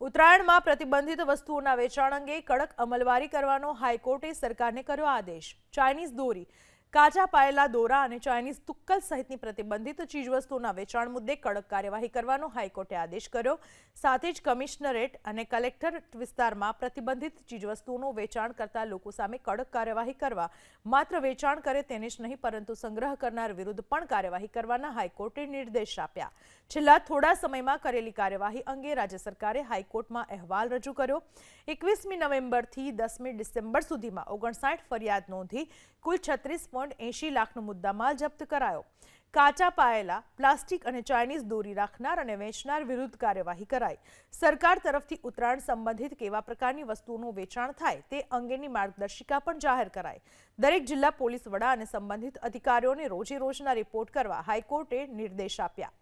ઉત્તરાયણમાં પ્રતિબંધિત વસ્તુઓના વેચાણ અંગે કડક અમલવારી કરવાનો હાઈકોર્ટે સરકારને કર્યો આદેશ. ચાઇનીઝ દોરી. કાચા પાયેલા દોરા અને ચાઇનીઝ તુક્કલ સહિતની પ્રતિબંધિત ચીજવસ્તુઓના વેચાણ મુદ્દે કડક કાર્યવાહી કરવાનો હાઈકોર્ટે આદેશ કર્યો. સાથે જ કમિશનરેટ અને કલેક્ટર વિસ્તારમાં પ્રતિબંધિત ચીજવસ્તુઓનું વેચાણ કરતા લોકો સામે કડક કાર્યવાહી કરવા. માત્ર વેચાણ કરે તેને જ નહીં, પરંતુ સંગ્રહ કરનાર વિરુદ્ધ પણ કાર્યવાહી કરવાના હાઈકોર્ટે નિર્દેશ આપ્યા. છેલ્લા થોડા સમયમાં કરેલી કાર્યવાહી અંગે રાજ્ય સરકારે હાઈકોર્ટમાં અહેવાલ રજૂ કર્યો. એકવીસમી નવેમ્બરથી દસમી ડિસેમ્બર સુધીમાં ઓગણસાઠ ફરિયાદ નોંધી કુલ છત્રીસ પોઈન્ટ એંશી લાખનો મુદ્દામાલ જપ્ત કરાયો. કાચા પાયેલા પ્લાસ્ટિક અને ચાઇનીઝ દોરી રાખનાર અને વેચનાર વિરુદ્ધ કાર્યવાહી કરાઈ. સરકાર તરફથી ઉત્તરાયણ સંબંધિત કેવા પ્રકારની વસ્તુઓનું વેચાણ થાય તે અંગેની માર્ગદર્શિકા પણ જાહેર કરાઈ. દરેક જિલ્લા પોલીસ વડા અને સંબંધિત અધિકારીઓને રોજે રોજના રિપોર્ટ કરવા હાઈકોર્ટે નિર્દેશ આપ્યા.